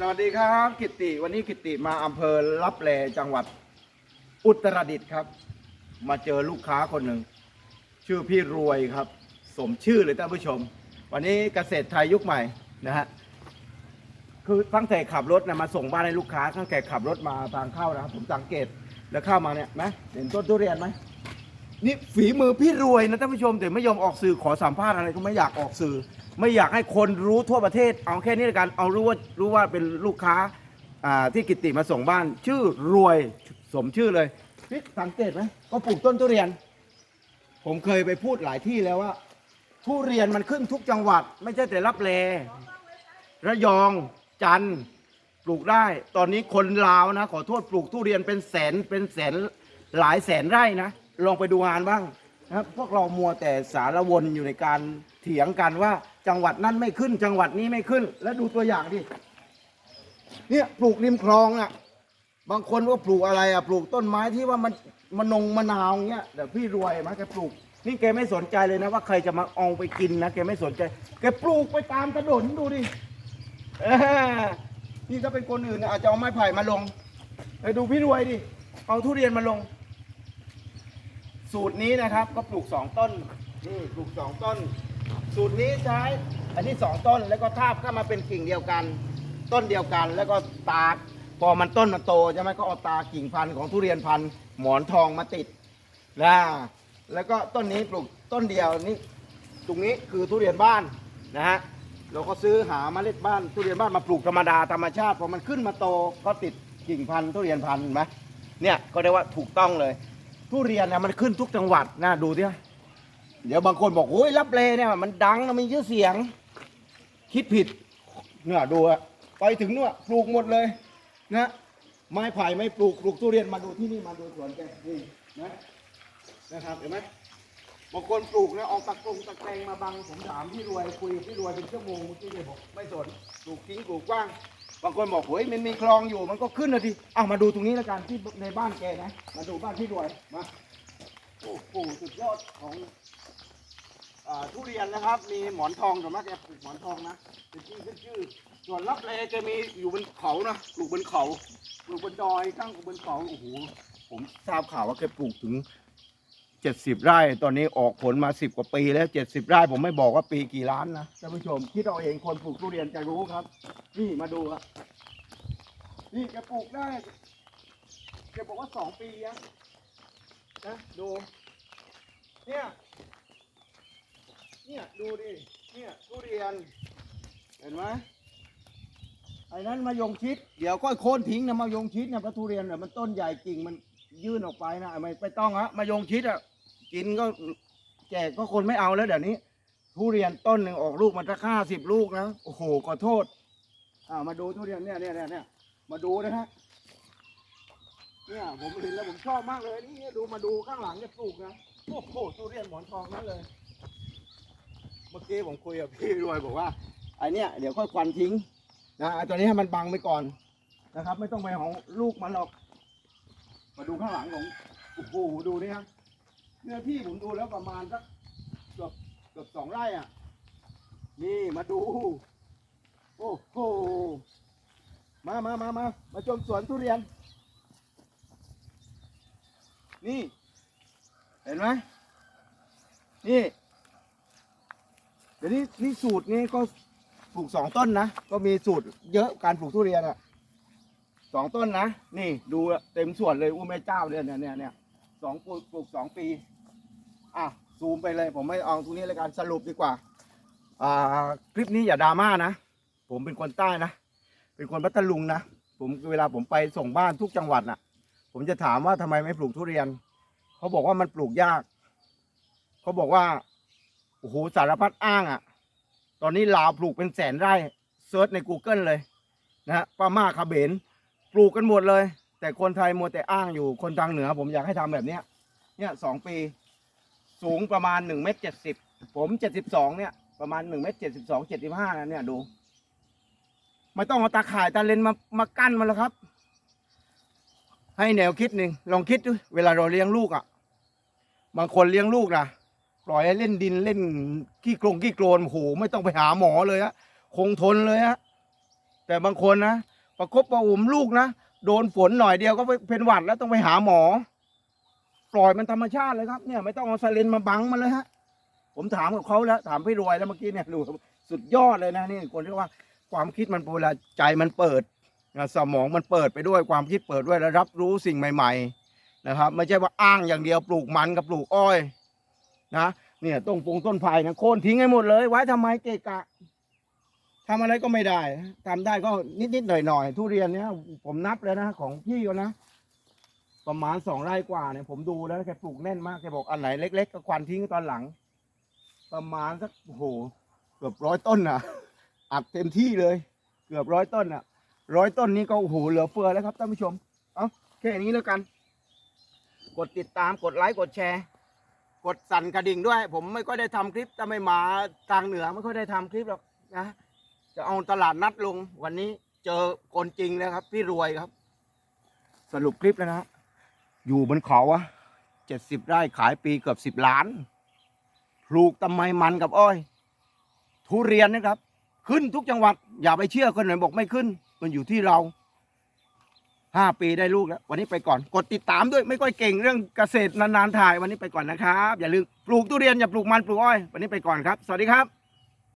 สวัสดีครับ กิตติวันนี้กิตติมาอำเภอลับแลจังหวัด อุตรดิตถ์ครับ มาเจอลูกค้าคนหนึ่งชื่อพี่รวยครับ สมชื่อเลยท่านผู้ชม วันนี้เกษตรไทยยุคใหม่นะฮะคือตั้งแต่ขับรถนะมาส่งบ้านให้ลูกค้าตั้งแต่ขับรถมาทางเข้านะครับผมสังเกตแล้วเข้ามาเนี่ยไหมเห็นต้นทุเรียนไหม นี่ฝีมือพี่รวยนะท่านผู้ชมแต่ไม่ยอมออกสื่อขอสัมภาษณ์อะไรก็ไม่อยากออกสื่อ ไม่อยากให้คนรู้ทั่วประเทศ เอาแค่นี้ละกันเอารู้ว่ารู้ว่าเป็นลูกค้าอ่าที่กิตติมาส่งบ้าน ชื่อรวยสมชื่อเลยนี่สังเกตไหมก็ปลูกต้นทุเรียน ผมเคยไปพูดหลายที่แล้วว่า ทุเรียนมันขึ้นทุกจังหวัด ไม่ใช่แต่รับแลระยองจันทร์ปลูกได้ ตอนนี้คนลาวนะ ขอโทษปลูกทุเรียนเป็นแสนเป็นแสนหลายแสนไร่นะ ลองไปดูงานบ้างนะครับพวกเรามัวแต่สารวนอยู่ในการเถียงกันว่าจังหวัดนั้นไม่ขึ้น จังหวัดนี้ไม่ขึ้น แล้วดูตัวอย่างดิเนี่ยปลูกริมคลองอะ บางคนว่าปลูกอะไรอะปลูกต้นไม้ที่ว่ามันมันนงมะนาวเงี้ยแต่พี่รวยมาแกปลูก นี่แกไม่สนใจเลยนะว่าใครจะมาเอาไปกินนะแกไม่สนใจ แกปลูกไปตามถนนดูดิเออนี่ถ้าเป็นคนอื่นอาจจะเอาไม้ไผ่มาลงไปดูพี่รวยดิเอาทุเรียนมาลง สูตรนี้นะครับ ก็ปลูกสองต้นนี่ปลูกสองต้น สูตรนี้ใช้อันนี้สองต้นแล้วก็ทาบเข้ามาเป็นกิ่งเดียวกัน ต้นเดียวกันแล้วก็ตาพอมันต้นมันโตใช่ไหมก็เอาตากิ่งพันธุ์ของทุเรียนพันธุ์หมอนทองมาติดนะแล้วก็ต้นนี้ปลูกต้นเดียวนี่ตรงนี้คือทุเรียนบ้านนะฮะเราก็ซื้อหาเมล็ดบ้านทุเรียนบ้านมาปลูกธรรมดาธรรมชาติพอมันขึ้นมาโตก็ติดกิ่งพันธุ์ทุเรียนพันธุ์เห็นไหมเนี่ยก็เรียกว่าถูกต้องเลย ทุเรียนเนี่ยมันขึ้นทุกจังหวัดนะดูดิเดี๋ยวบางคนบอกโอ้ยรับเลเนี่ยมันดังนะมันชื่อเสียง คิดผิดเนี่ยดูอะไปถึงนู่นปลูกหมดเลย นะไม้ไผ่ไม่ปลูกปลูกทุเรียนมาดูที่นี่มาดูสวนแกนี่นะนะครับเห็นไหมบางคนปลูกนะเอาตะกรงตะแกรงมาบังผมถามพี่รวยคุยพี่รวยเป็นชั่วโมงเมื่อกี้เลยบอกไม่สนปลูกทิ้งปลูกกว้าง บางคนบอกเฮ้ยมันมีคลองอยู่มันก็ขึ้นเลยทีเอามาดูตรงนี้แล้วกันที่ในบ้านแกนะมาดูบ้านพี่รวยมาโอ้โหสุดยอดของอ่าทุเรียนนะครับ มีหมอนทองส่วนมากแกปลูกหมอนทองนะเป็นชื่อขึ้นชื่อส่วนรับแลจะมีอยู่บนเขานะปลูกบนเขาปลูกบนดอยข้างบนเขาโอ้โหผมทราบข่าวว่าแกปลูกถึง จ็ดสิบไร่ตอนนี้ออกผลมาสิบกว่าปีแล้วเจ็ดสิบไร่ผมไม่บอกว่าปีกี่ล้านนะท่านผู้ชมคิดเอาเองคนปลูกทุเรียนจะรู้ครับ นี่มาดูครับนี่แกปลูกได้แกบอกว่าสองปีนะนะดูเนี่ยเนี่ยดูดิเนี่ยทุเรียน เห็นไหมไอ้นั้นมายงชิด เดี๋ยวก็โค่นทิ้งนะมายงชิดเนี่ยเพราะทุเรียนเนี่ยมันต้นใหญ่กิ่งมันยื่นออกไปนะไม่ไม่ต้องฮะมายงชิดอะ กินก็แจกก็คนไม่เอาแล้วเดี๋ยวนี้ ทุเรียนต้นหนึ่งออกลูกมันจะค่าสิบลูกนะโอ้โหขอโทษอ่ามาดูทุเรียนเนี่ยเนี่ยเนี่ยเนี่ยมาดูนะฮะเนี่ยผมเห็นแล้วผมชอบมากเลยนี่ดูมาดูข้างหลังจะปลูกนะโอ้โหทุเรียนหมอนทองนั่นเลย เมื่อกี้ผมคุยกับพี่รวยบอกว่าไอเนี้ยเดี๋ยวค่อยควันทิ้งนะไอตัวนี้ให้มันบังไปก่อนนะครับ ไม่ต้องไปของลูกมันหรอก มาดูข้างหลังของโอ้โหดูนี่ครับ เนื้อที่ผมดูแล้วประมาณสักเกือบเกือบสองไร่อะ นี่มาดู โอ้โห มามามามามาชมสวนทุเรียน นี่ เห็นไหมนี่ เดี๋ยวนี้นี่สูตรนี้ก็ปลูกสองต้นนะ ก็มีสูตรเยอะการปลูกทุเรียนอะสองต้นนะ นี่ดูเต็มส่วนเลยอู้แม่เจ้าเนี่ยเนี่ยเนี่ยเนี่ยสองปลูกปลูกสองปี อะซูมไปเลย ผมไม่เอาตรงนี้เลยการสรุปดีกว่า อ่า คลิปนี้อย่าดราม่านะ ผมเป็นคนใต้นะ เป็นคนพัทลุงนะ ผมเวลาผมไปส่งบ้านทุกจังหวัดน่ะ ผมจะถามว่าทำไมไม่ปลูกทุเรียน เขาบอกว่ามันปลูกยาก เขาบอกว่า โอ้โห สารพัดอ้างอะ่ะ ตอนนี้ลาวปลูกเป็นแสนไร่ เซิร์ชใน Google เลยนะฮะป้าม่าคาเบนปลูกกันหมดเลย แต่คนไทยมัวแต่อ้างอยู่ คนทางเหนือ ผมอยากให้ทำแบบเนี้ย เนี่ยสองปี สูงประมาณหนึ่งเมตรเจ็ดสิบผมเจ็ดสิบสองเนี่ย ประมาณหนึ่งเมตรเจ็ดสิบสองเจ็ดสิบห้านะเนี่ยดู ไม่ต้องเอาตาข่ายตาเลนมามากั้นมันแล้วครับ ให้แนวคิดหนึ่งลองคิดดูเวลาเราเลี้ยงลูกอะ่ะ บางคนเลี้ยงลูกนะปล่อยให้เล่นดินเล่นขี้โคลงขี้โคลนโอ้โหไม่ต้องไปหาหมอเลยฮะคงทนเลยฮะแต่บางคนนะประคบประหงมลูกนะโดนฝนหน่อยเดียวก็เป็นหวัดแล้วต้องไปหาหมอ ปล่อยมันธรรมชาติเลยครับเนี่ยไม่ต้องเอาไซเลนมาบังมันเลยฮะ ผมถามกับเขาแล้ว ถามพี่รวยแล้วเมื่อกี้เนี่ยดูสุดยอดเลยนะนี่คนที่ว่าความคิดมันเวลาใจมันเปิดสมองมันเปิดไปด้วยความคิดเปิดด้วยแล้วรับรู้สิ่งใหม่ๆนะครับ ไม่ใช่ว่าอ้างอย่างเดียวปลูกมันกับปลูกอ้อยนะเนี่ยต้นปงต้นไผ่นะโค่นทิ้งให้หมดเลย ไว้ทำไมเกะกะทำอะไรก็ไม่ได้ทำได้ก็นิดๆหน่อยๆทุเรียนเนี่ยผมนับเลยนะของพี่ก็นะ ประมาณสองไร่กว่าเนี่ยผมดูแล้วแกปลูกแน่นมากแกบอกอันไหนเล็ก ๆ ก็ควันทิ้งตอนหลัง ประมาณสักโอ้โหเกือบร้อยต้นอะ อัดเต็มที่เลย เกือบร้อยต้นอะร้อยต้นนี้ก็โอ้โหเหลือเฟือแล้วครับท่านผู้ชมเอาแค่นี้แล้วกัน กดติดตามกดไลค์กดแชร์ กดสั่นกระดิ่งด้วย ผมไม่ค่อยได้ทำคลิปถ้าไม่มาทางเหนือไม่ค่อยได้ทำคลิปหรอกนะจะเอาตลาดนัดลงวันนี้เจอคนจริงแล้วครับ พี่รวยครับ สรุปคลิปแล้วนะ อยู่บนเขาอะเจ็ดสิบไร่ขายปีเกือบสิบล้าน ปลูกตำไมมันกับอ้อย ทุเรียนนะครับ ขึ้นทุกจังหวัด อย่าไปเชื่อคนไหนบอกไม่ขึ้น มันอยู่ที่เราห้าปีได้ลูกแล้ว วันนี้ไปก่อน กดติดตามด้วยไม่ค่อยเก่งเรื่องเกษตรนานๆถ่ายวันนี้ไปก่อนนะครับ อย่าลืมปลูกทุเรียนอย่าปลูกมันปลูกอ้อย วันนี้ไปก่อนครับ สวัสดีครับ